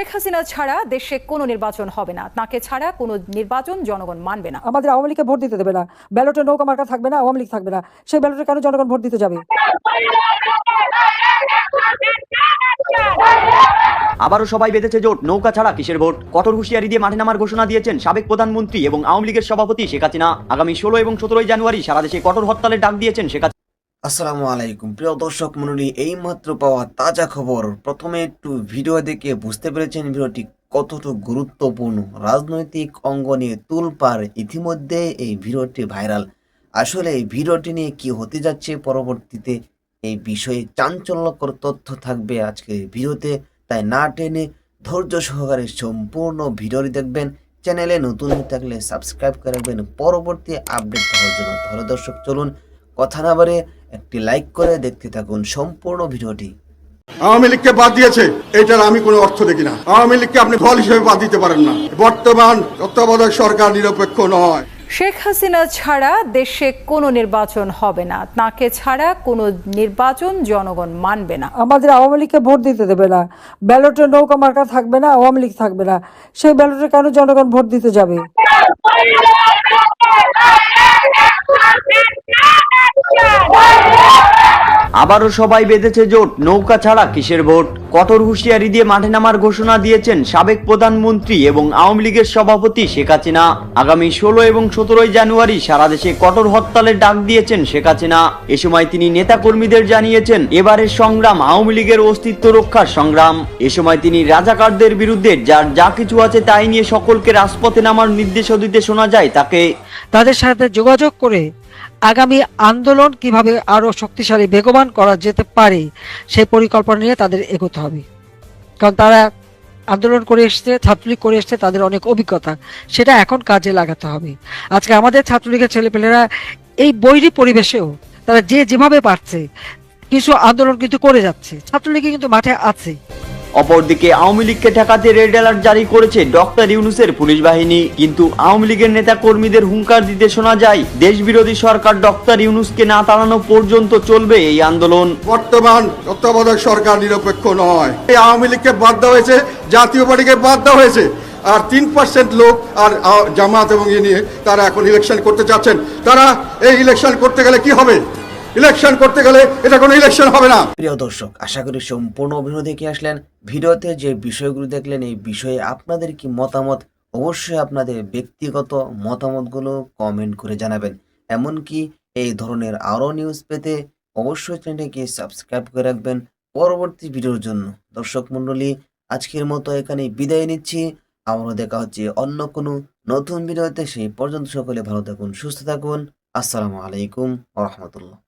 শেখ হাসিনা ছাড়া দেশে কোনো নির্বাচন হবে না। তাকে ছাড়া কোনো নির্বাচন জনগণ মানবে না। আমাদের আওয়ামী লীগকে ভোট দিতে দেবে না। ব্যালটে নৌকা মার্কা থাকবে না আওয়ামী লীগ থাকবে না। সেই ব্যালটে কেন জনগণ ভোট দিতে যাবে? আবারও সবাই বেঁধেছে জোট। নৌকা ছাড়া কিসের ভোট? কঠোর হুঁশিয়ারি দিয়ে মাঠে নামার ঘোষণা দিয়েছেন সাবেক প্রধানমন্ত্রী এবং আওয়ামী লীগের সভাপতি শেখ হাসিনা। আগামী ষোলো এবং সতেরোই জানুয়ারি সারা দেশে কঠোর হরতালের ডাক দিয়েছেন শেখ আসসালামু আলাইকুম। প্রিয় দর্শক মন্ডলী, এইমাত্র পাওয়া তাজা খবর। প্রথমে একটু ভিডিও দেখে বুঝতে পেরেছেন ভিডিওটি কতটুকু গুরুত্বপূর্ণ। রাজনৈতিক অঙ্গনে তুলপার ইতিমধ্যে এই ভিডিওটি ভাইরাল। আসলে এই ভিডিওটি নিয়ে কি হতে যাচ্ছে পরবর্তীতে, এই বিষয়ে চাঞ্চল্যকর তথ্য থাকবে আজকের এই ভিডিওতে। তাই না টেনে ধৈর্য সহকারে সম্পূর্ণ ভিডিওটি দেখবেন। চ্যানেলে নতুন হয়ে থাকলে সাবস্ক্রাইব করে রাখবেন। পরবর্তী আপডেট পাওয়ার জন্য তাহলে দর্শক, চলুন কথা না বাড়ে একটি লাইক করে দেখতে থাকুন সম্পূর্ণ ভিডিওটি। আওয়ামী লীগকে বাদ দিয়েছে এটার আমি কোনো অর্থ দেখি না। আওয়ামী লীগকে আপনি ফল হিসেবে বাদ দিতে পারেন না। বর্তমান তত্ত্বাবধায়ক সরকার নিরপেক্ষ নয়। শেখ হাসিনা ছাড়া দেশে কোনো নির্বাচন হবে না। তাকে ছাড়া কোনো নির্বাচন জনগণ মানবে না। আমাদের আওয়ামী লীগকে ভোট দিতে দেবে না। ব্যালটে নৌকা মার্কা থাকবে না আওয়ামী লীগ থাকবে না। সেই ব্যালটে কেন জনগণ ভোট দিতে যাবে? আবারও সবাই বেঁধেছে জোট। নৌকা ছাড়া কিসের ভোট? কঠোর হুঁশিয়ারি দিয়ে মাঠে নামার ঘোষণা দিয়েছেন সাবেক প্রধানমন্ত্রী এবং আওয়ামী লীগের সভাপতি শেখ হাসিনা। আগামী ষোলো এবং সতেরোই জানুয়ারি সারা দেশে কঠোর হরতালের ডাক দিয়েছেন শেখ হাসিনা। এ সময় তিনি নেতাকর্মীদের জানিয়েছেন, এবারের সংগ্রাম আওয়ামী লীগের অস্তিত্ব রক্ষার সংগ্রাম। এ সময় তিনি রাজাকারদের বিরুদ্ধে যার যা কিছু আছে তাই নিয়ে সকলকে রাজপথে নামার নির্দেশও দিতে শোনা যায় তাকে। তাদের সাথে যোগাযোগ করে আগামী আন্দোলন কীভাবে আরও শক্তিশালী, বেগবান করা যেতে পারে, সেই পরিকল্পনা নিয়ে তাদের এগোতে হবে। কারণ তারা আন্দোলন করে এসছে, ছাত্রলীগ করে এসছে, তাদের অনেক অভিজ্ঞতা। সেটা এখন কাজে লাগাতে হবে। আজকে আমাদের ছাত্রলীগের ছেলেপেলেরা এই বৈরী পরিবেশেও তারা যে যেভাবে পারছে, কিছু আন্দোলন কিন্তু করে যাচ্ছে। ছাত্রলীগে কিন্তু মাঠে আছে। অপরদিকে আওয়ামী লীগকে ঠেকাতে রেড অ্যালার্ট জারি করেছে ডক্টর ইউনুসের পুলিশ বাহিনী। কিন্তু আওয়ামী লীগের নেতা কর্মীদের হুঙ্কার দিতে শোনা যায় দেশ বিরোধী সরকার ডক্টর ইউনুসকে না তাড়ানো পর্যন্ত চলবে এই আন্দোলন। বর্তমান তত্ত্বাবধায়ক সরকার নিরপেক্ষ নয়। এই আওয়ামী লীগকে বাদ দেওয়া হয়েছে, জাতীয় পার্টিকে বাদ দেওয়া হয়েছে। আর তিন পার্সেন্ট লোক আর জামাত এবং ইয়ে নিয়ে তারা এখন ইলেকশন করতে চাচ্ছেন। তারা এই ইলেকশন করতে গেলে কি হবে? ইলেকশন করতে গেলে এটা কোনো ইলেকশন হবে না। প্রিয় দর্শক, আশা করি সম্পূর্ণ ভিডিও দেখে আসলেন। ভিডিওতে যে বিষয়গুলো দেখলেন, এই বিষয়ে আপনাদের কি মতামত, অবশ্যই আপনাদের ব্যক্তিগত মতামতগুলো কমেন্ট করে জানাবেন। এমনকি এই ধরনের আরও নিউজ পেতে অবশ্যই চ্যানেলটিকে সাবস্ক্রাইব করে রাখবেন পরবর্তী ভিডিওর জন্য। দর্শক মণ্ডলী, আজকের মতো এখানে বিদায় নিচ্ছি। আবারও দেখা হচ্ছে অন্য কোনো নতুন ভিডিওতে। সেই পর্যন্ত সকলে ভালো থাকুন, সুস্থ থাকুন। আসসালামু আলাইকুম রহমতুল্লাহ।